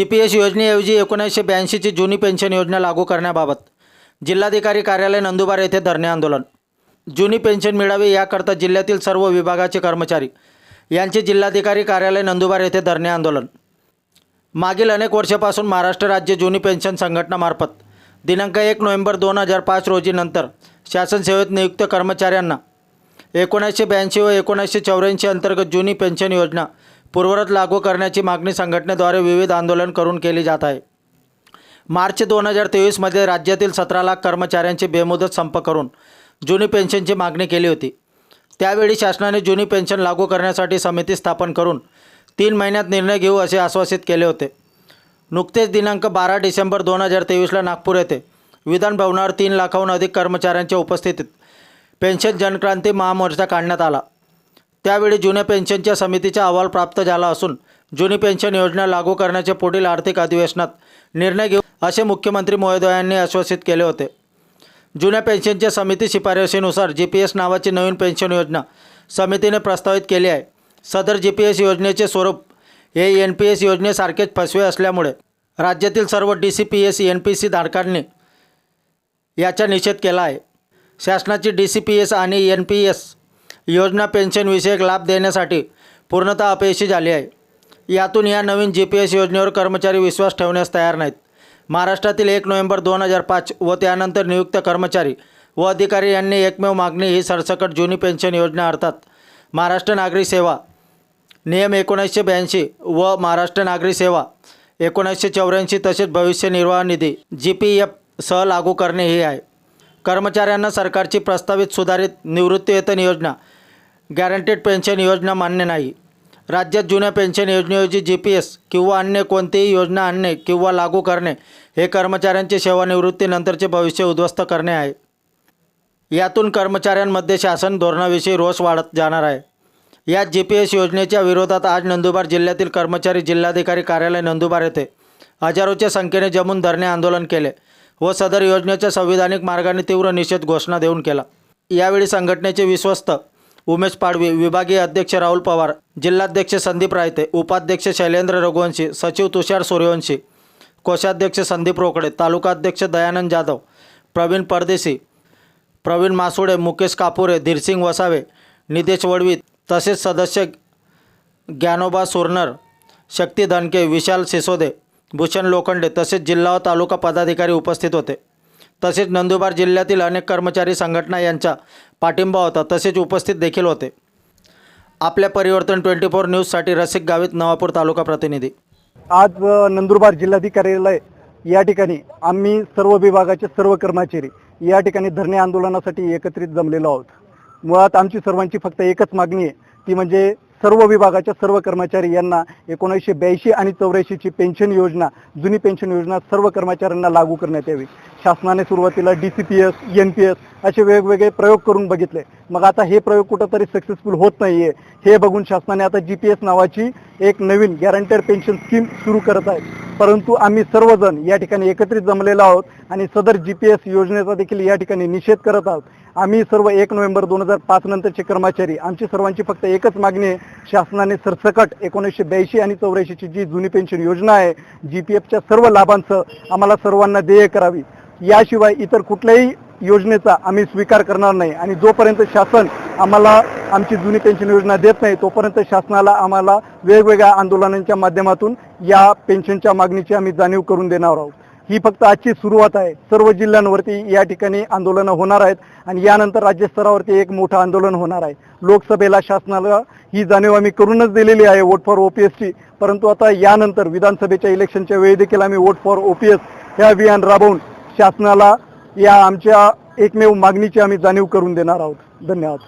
जी P S योजनेऐवजी एकोणीसशे ब्याऐंशीची जुनी pension योजना लागू करण्याबाबत जिल्हाधिकारी कार्यालय नंदुरबार येथे धरणे आंदोलन. जुनी पेन्शन मिळावी याकरता जिल्ह्यातील सर्व विभागाचे कर्मचारी यांचे जिल्हाधिकारी कार्यालय नंदुरबार येथे धरणे आंदोलन. मागील अनेक वर्षापासून महाराष्ट्र राज्य जुनी पेन्शन संघटनामार्फत दिनांक एक नोव्हेंबर दोन हजार पाच रोजी नंतर शासन सेवेत नियुक्त कर्मचाऱ्यांना एकोणीसशे ब्याऐंशी व एकोणीसशे चौऱ्याऐंशी अंतर्गत जुनी पेन्शन योजना पूर्वरत लागू करण्याची मागणी संघटनेद्वारे विविध आंदोलन करून केली जात आहे. मार्च दोन हजार तेवीसमध्ये राज्यातील सतरा लाख कर्मचाऱ्यांची बेमुदत संप करून जुनी पेन्शनची मागणी केली होती. त्यावेळी शासनाने जुनी पेन्शन लागू करण्यासाठी समिती स्थापन करून तीन महिन्यात निर्णय घेऊ असे आश्वासित केले होते. नुकतेच दिनांक बारा डिसेंबर दोन हजार तेवीसला नागपूर येथे विधान भवनावर तीन लाखाहून अधिक कर्मचाऱ्यांच्या उपस्थितीत पेन्शन जनक्रांती महामोर्चा काढण्यात आला. त्यावेळी जुन्या पेन्शनच्या समितीचा अहवाल प्राप्त झाला असून जुनी पेन्शन योजना लागू करण्याचे पुढील आर्थिक अधिवेशनात निर्णय घेऊ असे मुख्यमंत्री महोदयांनी आश्वासित केले होते. जुन्या पेन्शनच्या समिती शिफारशीनुसार जी पी एस नावाची नवीन पेन्शन योजना समितीने प्रस्तावित केली आहे. सदर जी पी एस योजनेचे स्वरूप हे एन पी एस योजनेसारखेच फसवे असल्यामुळे राज्यातील सर्व D C P S N P C धारकांनी याचा निषेध केला आहे. शासनाची डी सी पी एस आणि एन पी एस योजना पेन्शनविषयक लाभ देण्यासाठी पूर्णतः अपयशी झाली आहे. यातून या नवीन जी पी एस योजनेवर कर्मचारी विश्वास ठेवण्यास तयार नाहीत. महाराष्ट्रातील एक नोव्हेंबर दोन हजार पाच व त्यानंतर नियुक्त कर्मचारी व अधिकारी यांनी एकमेव मागणी ही सरसकट जुनी पेन्शन योजना अर्थात महाराष्ट्र नागरी सेवा नियम एकोणीसशे ब्याऐंशी व महाराष्ट्र नागरी सेवा एकोणीसशे चौऱ्याऐंशी तसेच भविष्य निर्वाह निधी जी पी एफ सह लागू करणे हे आहे. कर्मचाऱ्यांना सरकारची प्रस्तावित सुधारित निवृत्तीवेतन योजना गॅरंटेड पेन्शन योजना मान्य नाही. राज्यात जुन्या पेन्शन योजनेऐवजी जी पी एस किंवा अन्य कोणतीही योजना आणणे किंवा लागू करणे हे कर्मचाऱ्यांचे सेवानिवृत्तीनंतरचे भविष्य उद्ध्वस्त करणे आहे. यातून कर्मचाऱ्यांमध्ये शासन धोरणाविषयी रोष वाढत जाणार आहे. या जी पी एस योजनेच्या विरोधात आज नंदुरबार जिल्ह्यातील कर्मचारी जिल्हाधिकारी कार्यालय नंदुरबार येथे हजारोच्या संख्येने जमून धरणे आंदोलन केले व सदर योजनेच्या संविधानिक मार्गाने तीव्र निषेध घोषणा देऊन केला. यावेळी संघटनेचे विश्वस्त उमेश पाडवी विभागीय अध्यक्ष राहुल पवार जिल्हाध्यक्ष संदीप रायते उपाध्यक्ष शैलेंद्र रघुवंशी सचिव तुषार सूर्यवंशी कोषाध्यक्ष संदीप रोकडे तालुकाध्यक्ष दयानंद जाधव प्रवीण परदेशी प्रवीण मासुडे मुकेश कापुरे धीरसिंग वसावे नितेश वडवी तसेच सदस्य ज्ञानोबा सुरनर शक्ती धनके विशाल सिसोदे भूषण लोखंडे तसेच जिल्हा व तालुका पदाधिकारी उपस्थित होते. तसेच नंदुरबार जिल्ह्यातील अनेक कर्मचारी संघटना यांचा पाठिंबा होता. तसेच उपस्थित देखील होते. आपल्या परिवर्तन ट्वेंटी फोर न्यूजसाठी रसिक गावित नवापूर तालुका प्रतिनिधी. आज नंदुरबार जिल्हाधिकार्यालय या ठिकाणी आम्ही सर्व विभागाचे सर्व कर्मचारी या ठिकाणी धरणे आंदोलनासाठी एकत्रित जमलेलो आहोत. मुळात आमची सर्वांची फक्त एकच मागणी आहे. ती म्हणजे सर्व विभागाच्या सर्व कर्मचारी यांना एकोणीसशे ब्याऐंशी आणि चौऱ्याऐंशीची पेन्शन योजना जुनी पेन्शन योजना सर्व कर्मचाऱ्यांना लागू करण्यात यावी. शासनाने सुरुवातीला D C P S N P S असे वेगवेगळे प्रयोग करून बघितले. मग आता हे प्रयोग कुठंतरी सक्सेसफुल होत नाहीये. हे बघून शासनाने आता जी पी एस नावाची एक नवीन गॅरंटेड पेन्शन स्कीम सुरू करत आहे. परंतु आम्ही सर्वजण या ठिकाणी एकत्रित जमलेलो आहोत आणि सदर जी पी एस योजनेचा देखील या ठिकाणी निषेध करत आहोत. आम्ही सर्व एक नोव्हेंबर दोन हजार पाच नंतरचे कर्मचारी आमची सर्वांची फक्त एकच मागणी आहे शासनाने सरसकट एकोणीसशे ब्याऐंशी आणि चौऱ्याऐंशीची जी जुनी पेन्शन योजना आहे जी पी एफच्या सर्व लाभांचं आम्हाला सर्वांना देय करावी. याशिवाय इतर कुठल्याही योजनेचा आम्ही स्वीकार करणार नाही आणि जोपर्यंत शासन आम्हाला आमची जुनी पेन्शन योजना देत नाही तोपर्यंत शासनाला आम्हाला वेगवेगळ्या आंदोलनांच्या माध्यमातून या पेन्शनच्या मागणीची आम्ही जाणीव करून देणार आहोत. ही फक्त आजची सुरुवात आहे. सर्व जिल्ह्यांवरती या ठिकाणी आंदोलनं होणार आहेत आणि यानंतर राज्यस्तरावरती एक मोठं आंदोलन होणार आहे. लोकसभेला शासनाला ही जाणीव आम्ही करूनच दिलेली आहे वोट फॉर ओपीएसची परंतु आता यानंतर विधानसभेच्या इलेक्शनच्या वेळी देखील आम्ही वोट फॉर ओपीएस हे अभियान राबवून शासनाला या आमच्या एकमेव मागणीची आम्ही जाणीव करून देणार आहोत. धन्यवाद.